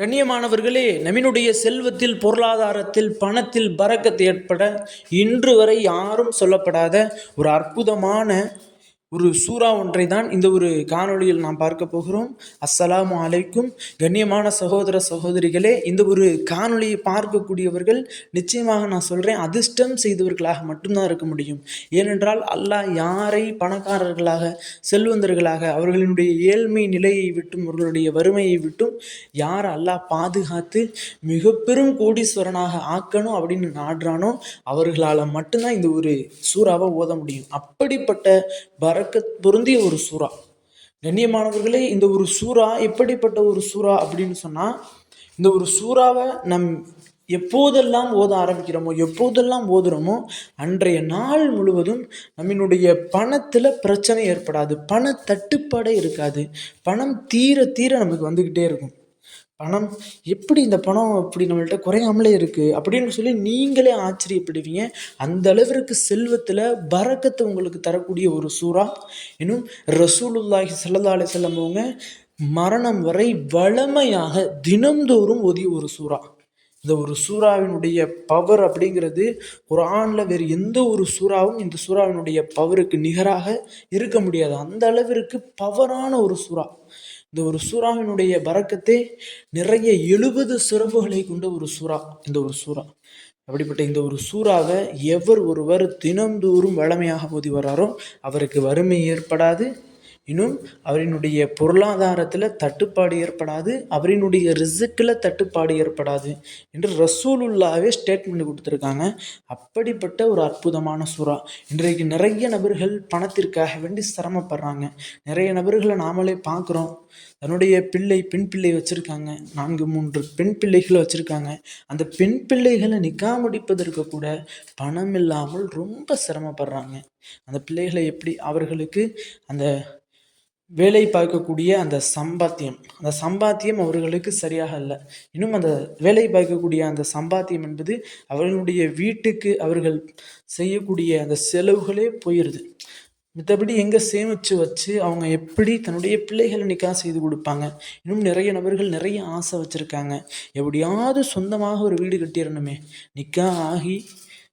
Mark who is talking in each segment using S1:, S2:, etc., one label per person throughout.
S1: கண்ணியமானவர்களே நம்மினுடைய செல்வத்தில் பொருளாதாரத்தில் பணத்தில் பறக்கத்து ஏற்பட இன்று வரை யாரும் சொல்லப்படாத ஒரு அற்புதமான ஒரு சூறா ஒன்றை தான் இந்த ஒரு காணொளியில் நாம் பார்க்க போகிறோம். அஸ்ஸலாமு அலைக்கும். கண்ணியமான சகோதர சகோதரிகளே இந்த ஒரு காணொளியை பார்க்கக்கூடியவர்கள் நிச்சயமாக நான் சொல்கிறேன் அதிர்ஷ்டம் செய்தவர்களாக மட்டும்தான் இருக்க முடியும். ஏனென்றால் அல்லாஹ் யாரை பணக்காரர்களாக செல்வந்தர்களாக அவர்களினுடைய ஏழ்மை நிலையை விட்டும் அவர்களுடைய வறுமையை விட்டும் யார் அல்லாஹ் பாதுகாத்து மிக பெரும் கோடீஸ்வரனாக ஆக்கணும் அப்படின்னு நாடுறானோ அவர்களால் மட்டும்தான் இந்த ஒரு சூறாவை ஓத முடியும். அப்படிப்பட்ட வழக்க பொருந்திய ஒரு சூறா. கண்ணியமானவர்களே இந்த ஒரு சூறா எப்படிப்பட்ட ஒரு சூறா அப்படின்னு சொன்னால் இந்த ஒரு சூறாவை நம் எப்போதெல்லாம் ஓத ஆரம்பிக்கிறோமோ எப்போதெல்லாம் ஓதுறோமோ அன்றைய நாள் முழுவதும் நம்மினுடைய பணத்தில் பிரச்சனை ஏற்படாது பண தட்டுப்பாடே இருக்காது பணம் தீர தீர நமக்கு வந்துக்கிட்டே இருக்கும். பணம் எப்படி இந்த பணம் இப்படி நம்மள்ட்ட குறையாமலே இருக்குது அப்படின்னு சொல்லி நீங்களே ஆச்சரியப்படுவீங்க. அந்த அளவிற்கு செல்வத்தில் பறக்கத்தை உங்களுக்கு தரக்கூடிய ஒரு சூறா? இன்னும் ரசூலுல்லாஹி ஸல்லல்லாஹு அலைஹி வஸல்லம் மரணம் வரை வளமையாக தினந்தோறும் ஒதிய ஒரு சூறா. இந்த ஒரு சூறாவினுடைய பவர் அப்படிங்கிறது ஒரு ஆணில் வேறு எந்த ஒரு சூறாவும் இந்த சூறாவினுடைய பவருக்கு நிகராக இருக்க முடியாது. அந்த அளவிற்கு பவரான ஒரு சூறா. இந்த ஒரு சூறாவினுடைய பறக்கத்தே நிறைய எழுபது சிறப்புகளை கொண்ட ஒரு சூறா இந்த ஒரு சூறா. அப்படிப்பட்ட இந்த ஒரு சூறாவை எவர் ஒருவர் தினந்தோறும் வளமையாக ஓதி வர்றாரோ அவருக்கு வறுமை ஏற்படாது இன்னும் அவரினுடைய பொருளாதாரத்தில் தட்டுப்பாடு ஏற்படாது அவரினுடைய ரிசுக்கில் தட்டுப்பாடு ஏற்படாது என்று ரசூலுல்லாவே ஸ்டேட்மெண்ட் கொடுத்துருக்காங்க. அப்படிப்பட்ட ஒரு அற்புதமான சூறா. இன்றைக்கு நிறைய நபர்கள் பணத்திற்காக வேண்டி சிரமப்படுறாங்க. நிறைய நபர்களை நாமளே பார்க்குறோம். தன்னுடைய பிள்ளை பெண் பிள்ளை வச்சுருக்காங்க. நான்கு மூன்று பெண் பிள்ளைகளை வச்சுருக்காங்க. அந்த பெண் பிள்ளைகளை நிக்கா முடிப்பதற்கு கூட பணம் இல்லாமல் ரொம்ப சிரமப்படுறாங்க. அந்த பிள்ளைகளை எப்படி அவர்களுக்கு அந்த வேலை பார்க்கக்கூடிய அந்த சம்பாத்தியம். அந்த சம்பாத்தியம் அவர்களுக்கு சரியாக இல்லை இன்னும் அந்த வேலை பார்க்கக்கூடிய அந்த சம்பாத்தியம் என்பது அவர்களுடைய வீட்டுக்கு அவர்கள் செய்யக்கூடிய அந்த செலவுகளே போயிடுது மற்றபடி எங்கே சேமித்து வச்சு அவங்க எப்படி தன்னுடைய பிள்ளைகளை நிக்கா செய்து கொடுப்பாங்க? இன்னும் நிறைய நபர்கள் நிறைய ஆசை வச்சுருக்காங்க. எப்படியாவது சொந்தமாக ஒரு வீடு கட்டிடணுமே. நிக்கா ஆகி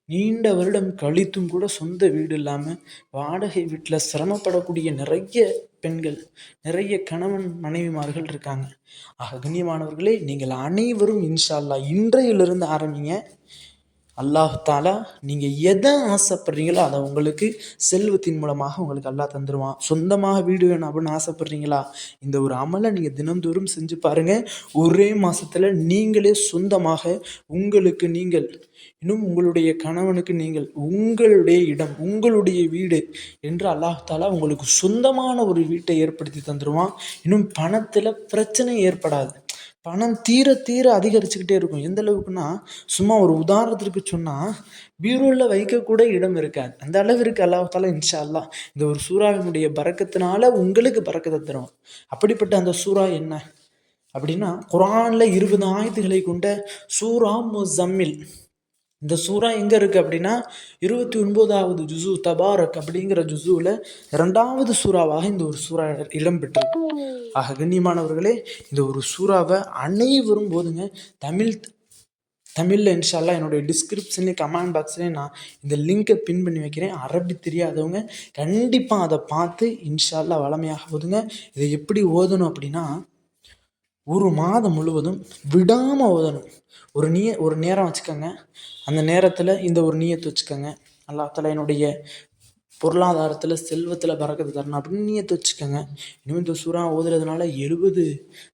S1: நீண்ட வருடம் கழித்தும் கூட சொந்த வீடு இல்லாமல் வாடகை வீட்டில் சிரமப்படக்கூடிய நிறைய பெண்கள் நிறைய கணவன் மனைவிமார்கள் இருக்காங்க. ஆக கண்ணியமானவர்களே நீங்கள் அனைவரும் இன்ஷா இன்றையிலிருந்து ஆரம்பிங்க. அல்லாஹாலா நீங்கள் எதை ஆசைப்படுறீங்களோ அதை உங்களுக்கு செல்வத்தின் மூலமாக உங்களுக்கு அல்லாஹ் தந்துடுவான் சொந்தமாக வீடு வேணும் அப்படின்னு ஆசைப்படுறீங்களா? இந்த ஒரு அமலை நீங்கள் தினந்தோறும் செஞ்சு பாருங்கள் ஒரே மாதத்தில் நீங்களே சொந்தமாக உங்களுக்கு நீங்கள் இன்னும் உங்களுடைய கணவனுக்கு நீங்கள் உங்களுடைய இடம் உங்களுடைய வீடு என்று அல்லாஹாலா உங்களுக்கு சொந்தமான ஒரு வீட்டை ஏற்படுத்தி தந்துடுவான் இன்னும் பணத்தில் பிரச்சனை ஏற்படாது. பணம் தீர தீர அதிகரிச்சுக்கிட்டே இருக்கும். எந்த அளவுக்குன்னா சும்மா ஒரு உதாரணத்திற்கு சொன்னால் பீரோவில் வைக்கக்கூட இடம் இருக்காது. அந்த அளவிற்கு அல்லாஹால இன்ஷா அல்லாஹ் இந்த ஒரு சூறாவினுடைய பறக்கத்தினால உங்களுக்கு பறக்கத்தை தரும். அப்படிப்பட்ட அந்த சூறா என்ன? அப்படின்னா குரானில் இருபது ஆயுதங்களை கொண்ட சூரா முசம்மில் இந்த சூறா எங்கே இருக்குது அப்படின்னா இருபத்தி ஒன்பதாவது ஜுசு தபாரக் அப்படிங்கிற ஜுசுவில் இரண்டாவது சூறாவாக இந்த ஒரு சூறா இடம் இடம்பெற்றிருக்கு ஆக கண்ணியமானவர்களே இந்த ஒரு சூறாவை அனைவரும் போதுங்க தமிழ் தமிழில் இன்ஷால்லா என்னுடைய டிஸ்கிரிப்ஷன்லேயும் கமெண்ட் பாக்ஸ்லேயும் நான் இந்த லிங்கை பின் பண்ணி வைக்கிறேன். அரபி தெரியாதவங்க கண்டிப்பாக அதை பார்த்து இன்ஷால்லா வளமையாக ஓதுங்க இதை எப்படி ஓதணும் அப்படின்னா ஒரு மாதம் முழுவதும் விடாமல் ஓதணும். ஒரு நீ ஒரு நேரம் வச்சுக்கோங்க. அந்த நேரத்தில் இந்த ஒரு நீயத்தை வச்சுக்கோங்க. அல்லாஹ் தஆலா என்னுடைய பொருளாதாரத்தில் செல்வத்தில் பறக்கத்து தரணும் அப்படின்னு நீயத்தை வச்சுக்கோங்க. இன்னும் இந்த சூறா ஓதுறதுனால எழுபது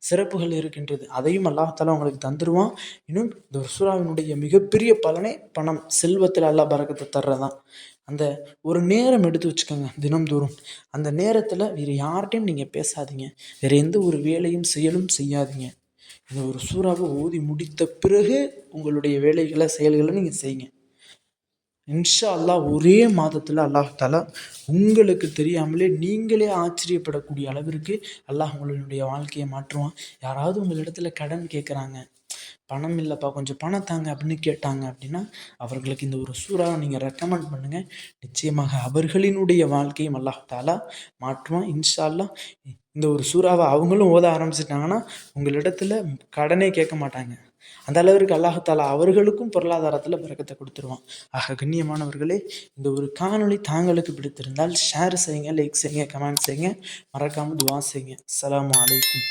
S1: சிறப்புகள் இருக்கின்றது. அதையும் அல்லாஹ் உங்களுக்கு தந்துடுவான் இன்னும் இந்த சுறாவினுடைய சூறாவினுடைய மிகப்பெரிய பலனே பணம். செல்வத்தில் அல்லாஹ் பறக்கத்தை தர்றதான். அந்த ஒரு நேரம் எடுத்து வச்சுக்கோங்க தினம்தோறும். அந்த நேரத்தில் வேறு யார்கிட்டையும் நீங்கள் பேசாதீங்க. வேறு எந்த ஒரு வேலையும் செயலும் செய்யாதீங்க. இந்த ஒரு சூறாவை ஓதி முடித்த பிறகு உங்களுடைய வேலைகளை செயல்களை நீங்கள் செய்யுங்க. இன்ஷா அல்லாஹ் ஒரே மாதத்தில் அல்லாஹ் தாலா உங்களுக்கு தெரியாமலே நீங்களே ஆச்சரியப்படக்கூடிய அளவிற்கு அல்லாஹ் உங்களுடைய வாழ்க்கையை மாற்றுவான். யாராவது உங்களிடத்துல கடன் கேட்குறாங்க பணம் இல்லைப்பா கொஞ்சம் பணம் தாங்க அப்படின்னு கேட்டாங்க அப்படின்னா அவர்களுக்கு இந்த ஒரு சூறாவை நீங்கள் ரெக்கமெண்ட் பண்ணுங்கள் நிச்சயமாக அவர்களினுடைய வாழ்க்கையும் அல்லாஹ் தாலா மாற்றுவான். இன்ஷா இந்த ஒரு சூறாவை அவங்களும் ஓத ஆரம்பிச்சிட்டாங்கன்னா உங்களிடத்துல கடனே கேட்க மாட்டாங்க. அந்த அளவிற்கு அல்லாஹாலா அவர்களுக்கும் பொருளாதாரத்தில் பிறக்கத்தை கொடுத்துருவான். ஆக கண்ணியமானவர்களே இந்த ஒரு காணொளி தாங்களுக்கு பிடித்திருந்தால் ஷேர் செய்யுங்க லைக் செய்யுங்க கமெண்ட் செய்யுங்க. மறக்காமல் துவா செய்யுங்க. அலாம் அலைக்கும்.